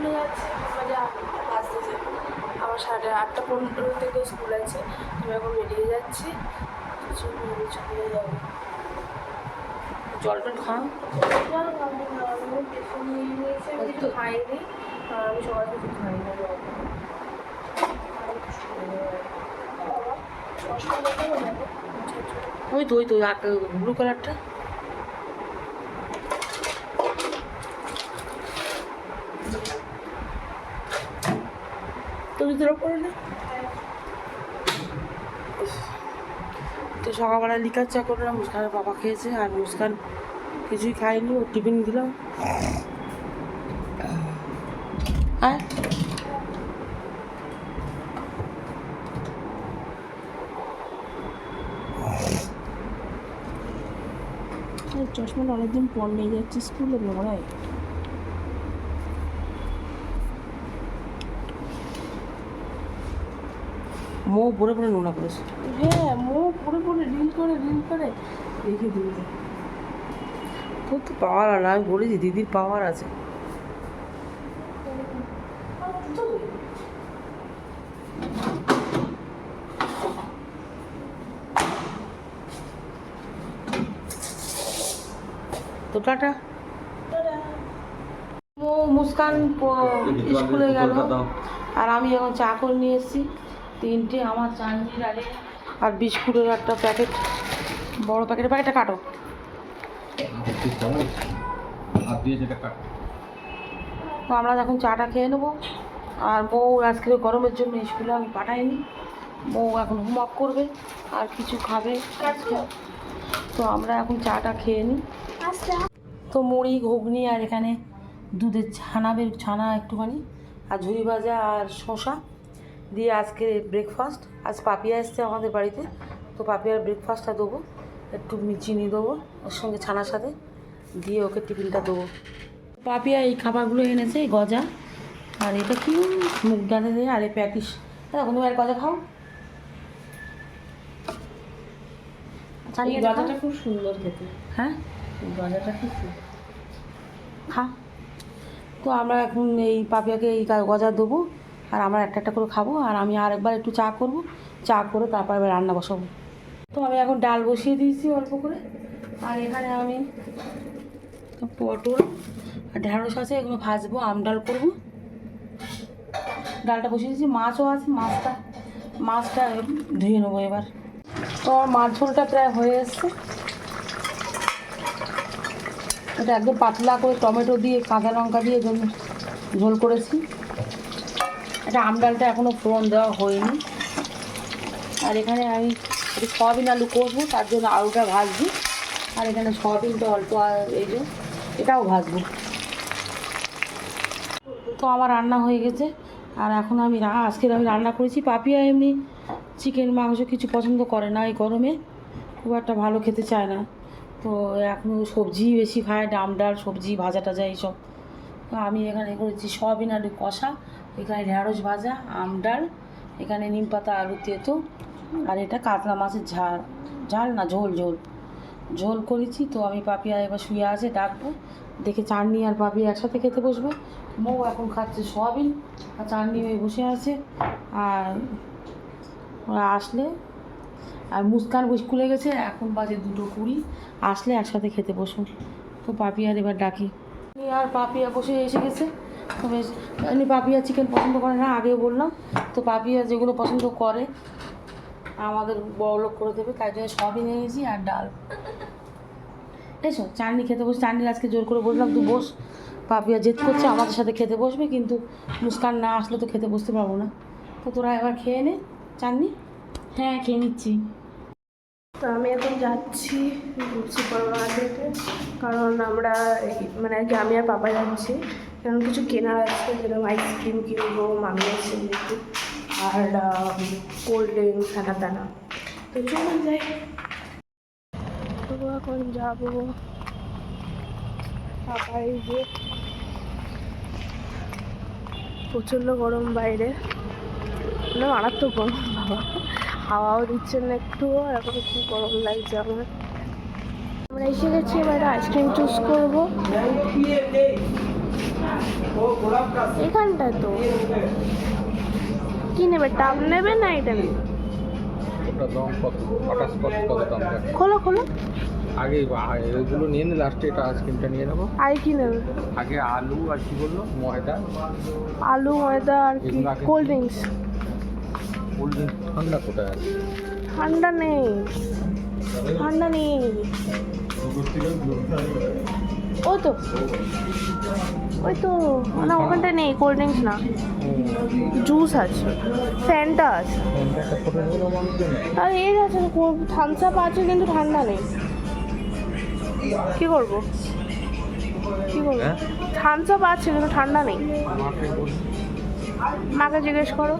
স্কুলে যাচ্ছি বাজে আটটা বাজতেছে আমার সাড়ে আটটা পনেরো থেকে স্কুল আছে আমি এখন বেরিয়ে যাচ্ছি চলো, যাব জল টল খাও জল খাব আমি খাইনি সকাল থেকে কিছু? আচ্ছা, আচ্ছা। ওই তো ওই তো ব্লু কালারটা তুমি তোর পরে না? তো সকালবেলা লিকার চা করলাম, মুস্কানের বাবা খেয়েছে, আর মুস্কান কিছুই খায়নি, ও টিফিন দিলাম আর? চশমাটা অনেকদিন পর নিয়ে যাচ্ছি স্কুলে নোংরায় মৌ পরে পরে নোংরা করেছে। হ্যাঁ মুখ পরে পরে রিল করে রিল করে। রেখে দিয়েছে তোর তো পাওয়ার আর আমি বলেছি দিদির পাওয়ার আছে। তো টাটা। মুস্কান স্কুলে গেল। আর আমি এখন চা করে নিয়ে এসেছি। তিনটে আমার চানজির আরে। আর বিস্কুটের একটা প্যাকেট। বড় প্যাকেটের প্যাকেটটা কাটো। তো আমরা এখন চাটা খেয়ে নেব। আর বউ আজকে গরমের জন্য স্কুলে আমি পাঠাইনি। বউ এখন হোমওয়ার্ক করবে আর কিছু খাবে। তো আমরা এখন চাটা খেয়ে নিই। তো মুড়ি ঘুগনি আর এখানে দুধের ছানা বের ছানা একটুখানি আর ঝুড়ি ভাজা আর শসা। দিয়ে আজকে ব্রেকফাস্ট আজ পাপিয়া এসছে আমাদের বাড়িতে তো পাপিয়ার ব্রেকফাস্টটা দেবো একটু চিনি দেবো ওর সঙ্গে ছানার সাথে দিয়ে ওকে টিফিনটা দেবো। পাপিয়া এই খাবারগুলো এনেছে এই গজা আর এটা কি মুগ ডালে দিয়ে আর এই প্যাটিস। এখন তুমি আর গজা খাও? গজাটা খুব সুন্দর খেতে। হ্যাঁ? গজাটা খুব সুন্দর। খা। তো আমরা এখন এই পাপিয়াকে এই গজা দেবো আর আমরা একটা একটা করে খাব, আর আমি আরেকবার একটু চা করব। চা করে তারপর এবার রান্না বসাবো। তো আমি এখন ডাল বসিয়ে দিয়েছি অল্প করে। আর এখানে আমি পটল আর ঢ্যাঁড়স আছে, এগুলো ভাজবো, আম ডাল করব। ডালটা বসিয়ে দিয়েছি, মাছও আছে, মাছটা মাছটা ধুয়ে নেব এবার। তো আমার মাছ ঝোলটা প্রায় হয়ে এসছে। এটা একদম পাতলা করে টমেটো দিয়ে, কাঁচা লঙ্কা দিয়ে ঝোল করেছি। এটা আম ডালটা এখনও ফোড়ন দেওয়া হয়নি। আর এখানে আমি একটু সয়াবিন আলু করব, তার জন্য আলুটা ভাজবো। আর এখানে সয়াবিনটা অল্প এই যে, এটাও ভাজবো। তো আমার রান্না হয়ে গেছে। আর এখন আমি আজকের আমি রান্না করেছি পাপিয়া এমনি। চিকেন মাংস কিছু পছন্দ করে না এই গরমে। খুব একটা ভালো খেতে চায় না। তো এখন সবজি বেশি খায় ডাম ডাল, সবজি ভাজা টাজা এইসব আমি এখানে করেছি সয়াবিন আলু কষা। এখানে ঢেঁড়স ভাজা, আম ডাল, এখানে নিম পাতা, আলু তেতো আর এটা কাতলা মাছের ঝাল। ঝাল না, ঝোল ঝোল। ঝোল করেছি, তো আমি পাপিয়া এবার শুয়ে আছে, ডাকবো। দেখে চাটনি আর পাপিয়া একসাথে খেতে বসবে। মৌ এখন খাচ্ছে সয়াবিন আর চাটনি ওই বসে আছে। আর ওরা আসলে, আর মুস্কান স্কুলে গেছে, এখন বাজে দুটো কুড়ি। আসলে একসাথে খেতে বসুন তো পাপিয়ার এবার ডাকি। আর পাপিয়া বসে এসে গেছে। তো বেশ এমনি পাপিয়া চিকেন পছন্দ করে না, আগেও বললাম। তো পাপিয়া যেগুলো পছন্দ করে, আমাদের বড় লোক করে দেবে, তাই জন্য সবই নিয়েছি আর ডাল। এসো, চাটনি খেতে বসে, চাটনি আজকে জোর করে বললাম, তুই বস। পাপিয়া জেদ করছে আমাদের সাথে খেতে বসবে, কিন্তু মুস্কান না আসলে তো খেতে বসতে পারব না। তো তোরা এবার খেয়ে নে, চাটনি। হ্যাঁ খেয়ে নিচ্ছি। তো আমি এখন যাচ্ছি সুপার মার্কেটে কারণ আমরা মানে আর কি আমি আর পাপা যাচ্ছি। কারণ কিছু কেনার আছে, যেরকম আইসক্রিম কিনবো মামি আছে আর কোল্ড ড্রিঙ্কস হ্যানা তেনা তো চলুন যাই। তো এখন যাব পাপাই যে প্রচণ্ড গরম বাইরে। না মারাত্মক গরম, বাবা। হাওয়াও দিচ্ছে না একটু আর এখন খুব গরম লাগছে আমার। আমরা এসে গেছি এবার আইসক্রিম চুজ করব। এখানটা তো। কি নেবে টাব নেবে না এটা নেবে? খোলো খোলো। আগে এগুলো নিয়ে নে লাস্টে এটা আইসক্রিমটা নিয়ে নেব। আর কি নেবে? আগে আলু আর কি বলল? ময়দা। আলু ময়দা আর কি? কোল্ড ড্রিঙ্কস ঠান্ডা কোথায় আছে? ঠান্ডা নেই। ঠান্ডা নেই। ওই তো। ওই তো। না ওখানটা নেই কোল্ড ড্রিঙ্কস না। জুস আছে। ফ্যান্টা আছে। আর এর আছে থামস আপ আছে কিন্তু ঠান্ডা নেই। কি করব? কি করব? হ্যাঁ? থামস আপ আছে কিন্তু ঠান্ডা নেই। মাকে জিজ্ঞেস করো।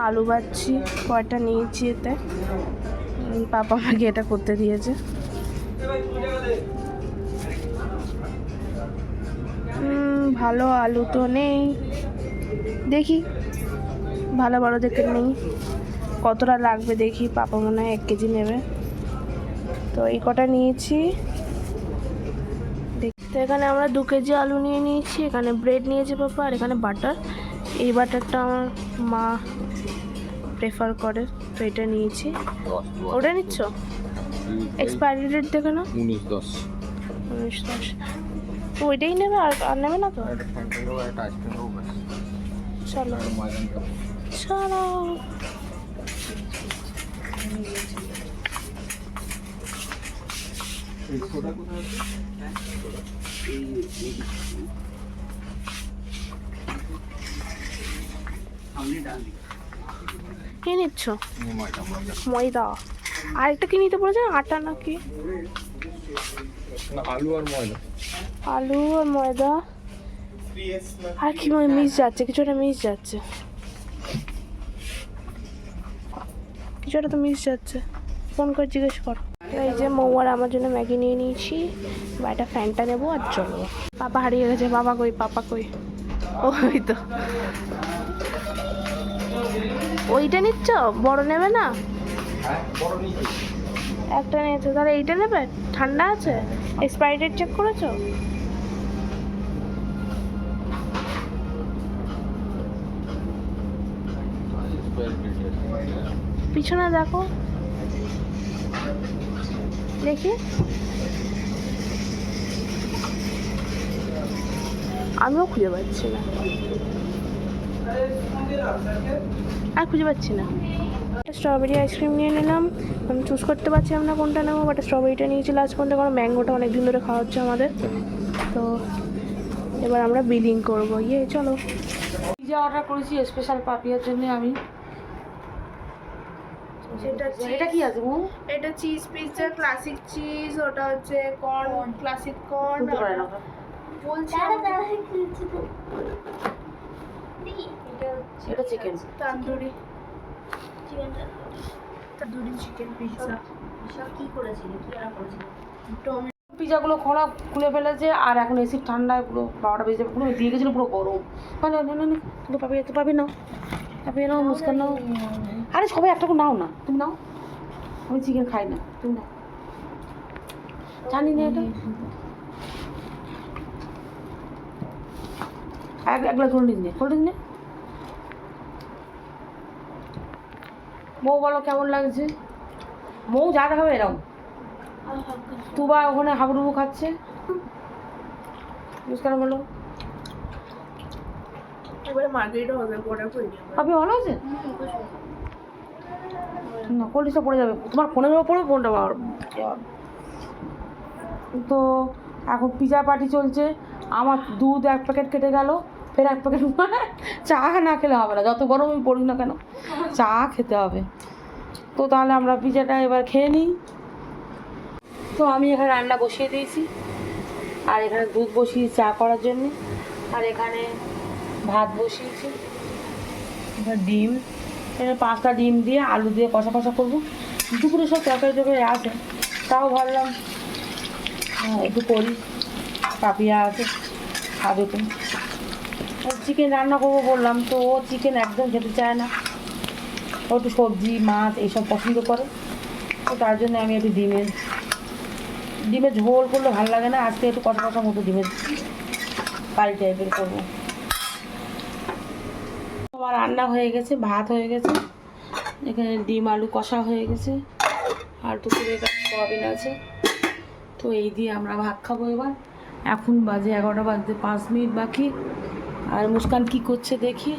আলু বাচ্ছি কয়টা নিয়েছি এতে? পাপা আমাকে এটা করতে দিয়েছে। ভালো আলু তো নেই। দেখি, ভালো ভালো দেখে নেই। কতটা লাগবে দেখি, পাপা মনে হয় এক কেজি নেবে। তো এই কটা নিয়েছি। দেখ- তো এখানে আমরা দু কেজি আলু নিয়ে নিয়েছি, এখানে ব্রেড নিয়েছি পাপা, আর এখানে বাটার। এই বাটারটা আমার মা প্রেফার করে তো এটা নিয়েছি। ওটা নিচ্ছ? এক্সপায়ারি ডেট দেখে না উনিশ দশ। উনিশ দশ। তো ওইটাই নেবে আর আর নেবে না তো? চলো। চলো। এই সোডা কোথায় আছে কি নিচ্ছ? ময়দা ময়দা। ময়দা। আরেকটা কি নিতে বলেছে? আটা নাকি? না আলু আর ময়দা। আলু আর ময়দা। আর কি মিস যাচ্ছে কিছু একটা মিস যাচ্ছে। কিছু একটা তো মিস যাচ্ছে। ফোন করে জিজ্ঞেস কর। এই যে মৌ আর আমার জন্য ম্যাগি নিয়ে নিয়েছি। বা একটা ফ্যানটা নেব আর চলবো পাপা হারিয়ে গেছে বাবা কই পাপা কই? ওই তো। ওইটা নিচ্ছ? বড় নেবে না? হ্যাঁ একটা নিয়েছো তাহলে এইটা নেবে? ঠান্ডা আছে? এক্সপায়ারি ডেট চেক করেছ? পিছনে দেখো। দেখি। আমিও খুঁজে পাচ্ছি না। আর খুঁজে পাচ্ছি না। স্ট্রবেরি আইসক্রিম নিয়ে নিলাম। আমি চুজ করতে পারছিলাম না কোনটা নেব বাট স্ট্রবেরিটা নিয়েছি লাস্ট পর্যন্ত কারণ ম্যাঙ্গোটা অনেক দিন ধরে খাওয়া হচ্ছে আমাদের। তো এবার আমরা বিলিং করব। ইয়ে চলো। পিজা অর্ডার করেছি স্পেশাল পাপিয়ার জন্য আমি। এটা কি আছে বউ? এটা চিজ পিৎজা ক্লাসিক চিজ ওটা হচ্ছে কর্ন ক্লাসিক কর্ন। বলছি এটা chicken tandoori. Tandoori chicken pizza tomato. পিজাগুলো খোলা খুলে ফেলেছে আর এখন এসির ঠান্ডায় পুরো বারোটা বেজে যাবে। পুরো দিয়ে গেছিল পুরো গরম। মানে না না না তুমি পাবি তো পাবি নাও। পাবি নাও মুস্কান নাও। আরে সবাই একটা করে নাও না। তুমি নাও। আমি চিকেন খাই না। তুমি নাও। জানি না এটা। এক এক গ্লাস কোল্ড ড্রিঙ্কস নে। কোল্ড ড্রিঙ্কস নে? মৌ বলো কেমন লাগছে? মৌ যা দেখাবে এরকম তুবা ওখানে হাবুডুবু খাচ্ছে। মুস্কান বলো। এবারে মার্কেটও হবে আপনি ভালো আছে না কোল্ডিসটা পড়ে যাবে? তোমার ফোনের পড়বে ফোনটা তো এখন পিজা পার্টি চলছে। আমার দুধ এক প্যাকেট কেটে গেল। ফের এক প্যাকেট চা না খেলে হবে না, যত গরমই পড়ুক না কেন। চা খেতে হবে। তো তাহলে আমরা পিজাটা এবার খেয়ে নিই। তো আমি এখানে রান্না বসিয়ে দিয়েছি। আর এখানে দুধ বসিয়ে চা করার জন্য। আর এখানে ভাত বসিয়েছি। এবার ডিম। এখানে পাঁচটা ডিম দিয়ে আলু দিয়ে কষা কষা করব। দুপুরে সব তরকারি টরকারি আছে, তাও ভাবলাম একটু করি। পাপিয়া আছে, খাবে তো চিকেন রান্না করব বললাম, তো ও চিকেন একদম খেতে চায় না। ও একটু সবজি, মাছ এইসব পছন্দ করে। তো তার জন্য আমি একটু ডিমের ডিমের ঝোল করলে ভালো লাগে না, আজকে একটু কষা কষা মতো ডিমের কারি টাইপের করব। আমার রান্না হয়ে গেছে, ভাত হয়ে গেছে, এখানে ডিম আলু কষা হয়ে গেছে, আর দুপুরে সোয়াবিন আছে। তো এই দিয়ে আমরা ভাত খাব এবার। এখন বাজে এগারোটা বাজতে পাঁচ মিনিট বাকি। আর মুস্কান কি করছে দেখি।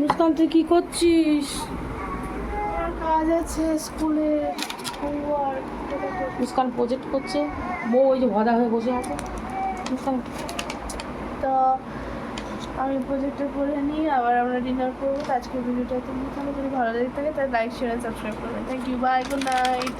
মুস্কান তুই কি করছিস? কাজ আছে স্কুলে মুস্কান প্রজেক্ট করছে। বউ ওই যে ভদা হয়ে বসে আছে। মুস্কান। তো আমি প্রজেক্টটা করে নিয়ে আবার আমরা ডিনার করব। আজকের ভিডিওটা তুমি যদি ভালো লাগে থাকে তাহলে লাইক শেয়ার সাবস্ক্রাইব করবেন। Thank you bye good night